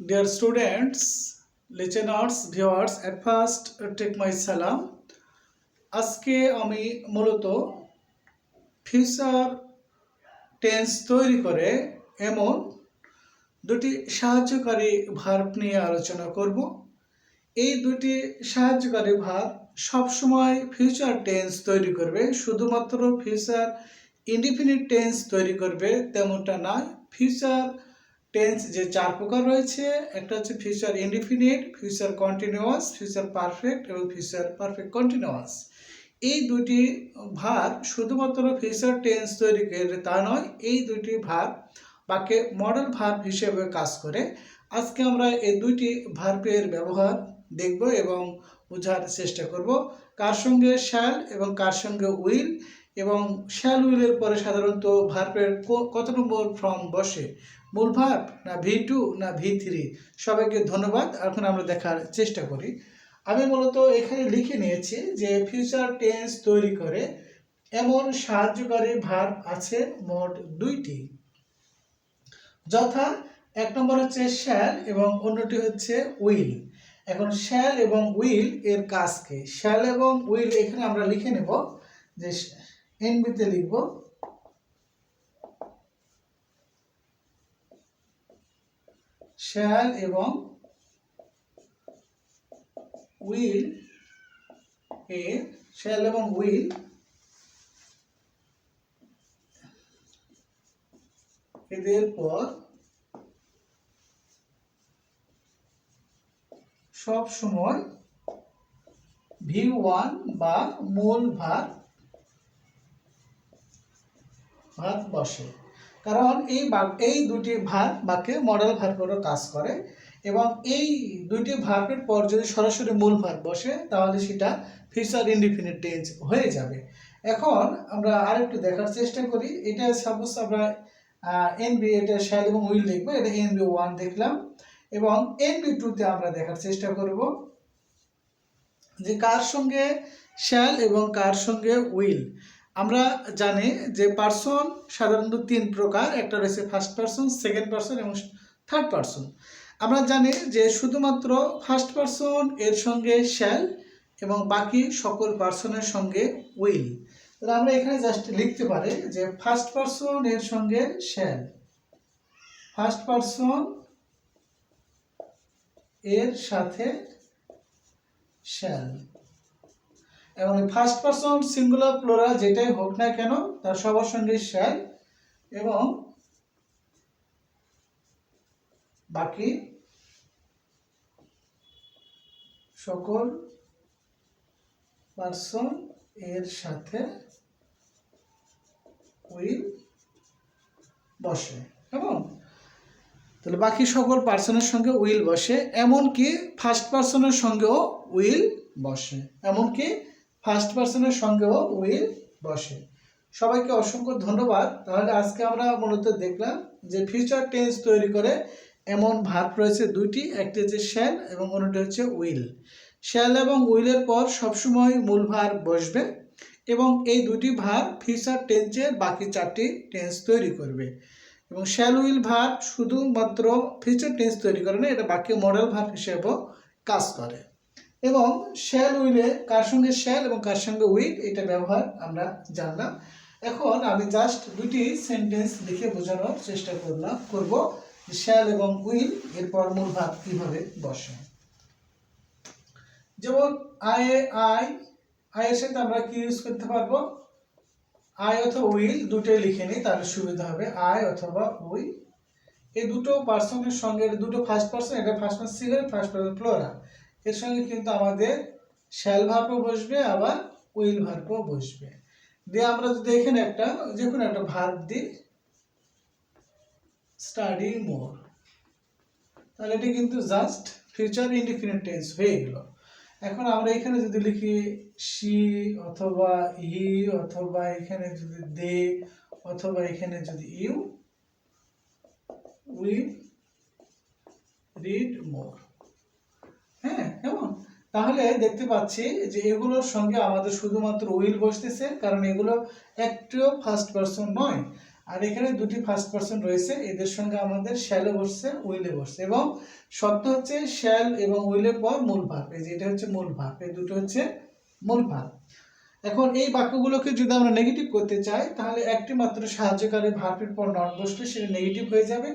Dear students, listeners, viewers, at first uh, take my salam. আজকে আমি মূলত future tense তৈরি করে এমন দুটি সাহায্যকারী ভার্ব নিয়ে আলোচনা করব এই দুটি সাহায্যকারী ভার্ব সবসময় ফিউচার টেন্স তৈরি করবে শুধুমাত্র ফিউচার ইনডিফিনিট টেন্স তৈরি করবে তেমনটা নয় ফিউচার টেন্স যে চার প্রকার রয়েছে, একটা হচ্ছে future indefinite future continuous future perfect এবং ফিউচার পারফেক্ট কন্টিনিউয়াস এই দুটি ভার শুধুমাত্র ফিউচার টেন্স তৈরি করে তা নয়, এই দুটি ভার বাক্যে মডেল ভার্ব হিসেবে কাজ করে। আজকে আমরা এই দুইটি ভার্বের ব্যবহার দেখব এবং বোঝার চেষ্টা করব, কার সঙ্গে শ্যাল এবং কার সঙ্গে উইল এবং শ্যাল উইলের পরে সাধারণত ভার্বের কত নম্বর ফর্ম বসে? মূল ভার্ব না ভি টু না ভি থ্রি সবাইকে ধন্যবাদ। এখন আমরা দেখার চেষ্টা করি। আমি মূলত এখানে লিখে নিয়েছি যে ফিউচার টেন্স তৈরি করে এমন সাহায্যকারী ভার্ব আছে মোট দুইটি। যথা, এক নম্বর হচ্ছে শ্যাল এবং অন্যটি হচ্ছে উইল এখন শ্যাল এবং উইল এর কাজকে শ্যাল এবং উইল এখানে আমরা লিখে নেব যে এনবিতে লিখব শ্যাল এবং উইল এর শ্যাল এবং উইল এদের পর সব সময় ভি ওয়ান বা মূল ভাত ভাত বসে। কারণ এই এই দুটি ভার বাক্যে মডেল ভার করে কাজ করে এবং এই দুটি ভার্বের পর যদি সরাসরি মূল ভার বসে, তাহলে সেটা ফিউচার ইনডিফিনিট টেন্স হয়ে যাবে। এখন আমরা আরেকটু দেখার চেষ্টা করি। এটা সাপোজ আমরা এনবি এটা শ্যাল এবং উইল লিখব, এটা এনবি ওয়ান দেখলাম এবং এনবি টুতে আমরা দেখার চেষ্টা করব যে কার সঙ্গে শ্যাল এবং কার সঙ্গে উইল আমরা জানি যে পার্সন সাধারণত তিন প্রকার, একটা রয়েছে ফার্স্ট পার্সন সেকেন্ড পার্সন এবং থার্ড পার্সন আমরা জানি যে শুধুমাত্র ফার্স্ট পার্সন এর সঙ্গে শ্যাল এবং বাকি সকল পার্সনের সঙ্গে উইল তাহলে আমরা এখানে জাস্ট লিখতে পারি যে ফার্স্ট পার্সন এর সঙ্গে শ্যাল ফার্স্ট পার্সন এর সাথে শ্যাল এবং ফার্স্ট পার্সন সিঙ্গুলার প্লোরাল যেটাই হোক না কেন, তার সবার সঙ্গে শ্যাল এবং বাকি সকল পার্সন এর সাথে উইল বসে, এবং তাহলে বাকি সকল পার্সনের সঙ্গে উইল বসে, এমনকি ফার্স্ট পার্সনের সঙ্গেও উইল বসে, এমনকি ফার্স্ট পার্সনের সঙ্গেও উইল বসে। সবাইকে অসংখ্য ধন্যবাদ। তাহলে আজকে আমরা মূলত দেখলাম যে ফিউচার টেন্স তৈরি করে এমন ভার্ব রয়েছে দুইটি, একটি হচ্ছে শ্যাল এবং অন্যটি হচ্ছে উইল শ্যাল এবং উইলের পর সবসময় মূল ভার বসবে এবং এই দুটি ভার ফিউচার টেন্সের বাকি চারটি টেন্স তৈরি করবে। এবং শ্যাল উইল ভার শুধুমাত্র ফিউচার টেন্স তৈরি করে না, এটা বাকি মডেল ভার হিসেবেও কাজ করে। এবং শ্যাল উইলে কার সঙ্গে শ্যাল এবং কার সঙ্গে উইল এটা ব্যবহার আমরা জানলাম। এখন আমি জাস্ট দুটি সেন্টেন্স লিখে বোঝানোর চেষ্টা করলাম, করব শ্যাল এবং উইল এরপর মূল ভাব কীভাবে বসে। যেমন আই আই এর সাথে আমরা কি ইউজ করতে পারব? আই অথবা উইল দুটোই লিখে নিই, তাহলে সুবিধা হবে আই অথবা উই এই দুটো পার্সনের সঙ্গে, দুটো ফার্স্ট পার্সন এটা first person single first person plural এর সঙ্গে কিন্তু আমাদের শ্যাল ভার্বও বসবে, আবার উইল ভার্বও বসবে। দিয়ে আমরা যদি এখানে একটা যে কোনো একটা ভার্ব দিই স্টাডি মোর তাহলে এটা কিন্তু জাস্ট ফিউচার ইনডিফিনিট টেন্স হয়ে গেল। এখন আমরা এখানে যদি লিখি সি অথবা ই অথবা এখানে যদি দে অথবা এখানে যদি ইউ উইল রিড মোর হ্যাঁ কেমন? তাহলে দেখতে পাচ্ছি যে এগুলোর সঙ্গে আমাদের শুধুমাত্র উইল বসতেছে, কারণ এগুলো একটিও ফার্স্ট পার্সন নয়। আর এখানে দুটি ফার্স্ট পার্সন রয়েছে, এদের সঙ্গে আমাদের শ্যালে বসছে উইলে বসছে। এবং শর্ত হচ্ছে শ্যাল এবং উইলের পর মূল ভাব এই যে এটা হচ্ছে মূল ভাব এই দুটো হচ্ছে মূল ভাব এখন এই বাক্যগুলোকে যদি আমরা নেগেটিভ করতে চাই, তাহলে একটি মাত্র সাহায্যকারী ভার্বের পর নট বসলে সেটা নেগেটিভ হয়ে যাবে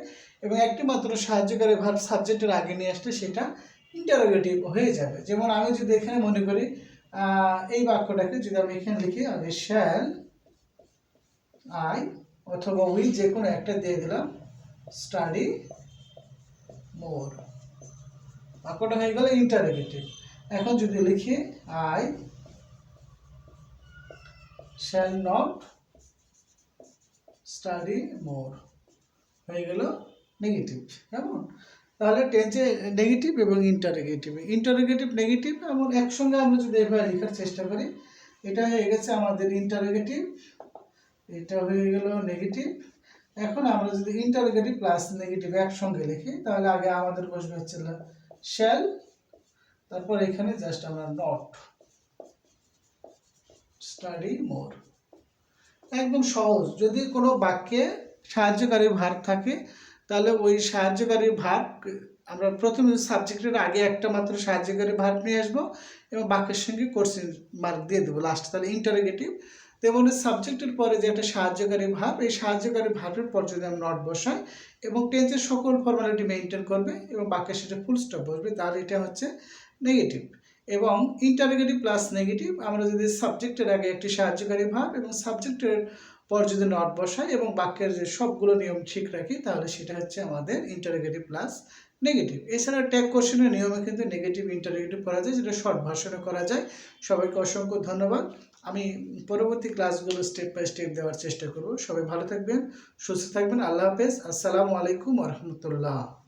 এবং একটি মাত্র সাহায্যকারী ভার্ব সাবজেক্টের আগে নিয়ে আসলে সেটা ইন্টারোগেটিভ হয়ে যাবে। যেমন আমি যদি এখানে মনে করি এই বাক্যটাকে যদি আমি এখানে লিখি আগে শ্যাল আই অথবা উই যে কোনো একটা দিয়ে দিলাম স্টাডি মোর বাক্যটা হয়ে গেল ইন্টারোগেটিভ এখন যদি লিখি I shall not study more হয়ে গেল নেগেটিভ কেমন? তাহলে টেন্সে নেগেটিভ এবং ইন্টারোগেটিভ ইন্টারোগেটিভ নেগেটিভ এমন একসঙ্গে আমরা যদি এভাবে লেখার চেষ্টা করি, এটা হয়ে গেছে আমাদের ইন্টারোগেটিভ এটা হয়ে গেল নেগেটিভ এখন আমরা যদি ইন্টারোগেটিভ প্লাস নেগেটিভ একসঙ্গে লিখি, তাহলে আগে আমাদের বসবে হচ্ছে শ্যাল তারপর এখানে জাস্ট আমরা নট স্টাডি মোর একদম সহজ, যদি কোনো বাক্যে সাহায্যকারী ভার থাকে তাহলে ওই সাহায্যকারী ভার আমরা প্রথমে সাবজেক্টের আগে একটা মাত্র সাহায্যকারী ভার নিয়ে আসব এবং বাক্যের সঙ্গে কোর্সিন মার্ক দিয়ে দেবো লাস্ট তাহলে ইন্টারোগেটিভ তেমনি সাবজেক্টের পরে যে একটা সাহায্যকারী ভাব এই সাহায্যকারী ভাবের পর যদি আমরা নট বসাই এবং টেন্সের সকল ফর্মালিটি মেনটেন করবে এবং বাক্যের সেটা ফুল স্টপ বসবে, তাহলে এটা হচ্ছে নেগেটিভ এবং ইন্টারোগেটিভ প্লাস নেগেটিভ আমরা যদি সাবজেক্টের আগে একটি সাহায্যকারী ভাব এবং সাবজেক্টের পর যদি নট বসাই এবং বাক্যের যে সবগুলো নিয়ম ঠিক রাখি, তাহলে সেটা হচ্ছে আমাদের ইন্টারোগেটিভ প্লাস নেগেটিভ এছাড়া ট্যাগ কোশ্চেনের নিয়মে কিন্তু নেগেটিভ ইন্টারোগেটিভ করা যায়, যেটা শর্ট ভাষণে করা যায়। সবাইকে অসংখ্য ধন্যবাদ। আমি পরবর্তী ক্লাসগুলো স্টেপ বাই স্টেপ দেওয়ার চেষ্টা করব। সবাই ভালো থাকবেন, সুস্থ থাকবেন। আল্লাহ হাফেজ। আসসালামু আলাইকুম রহমতুল্লাহ।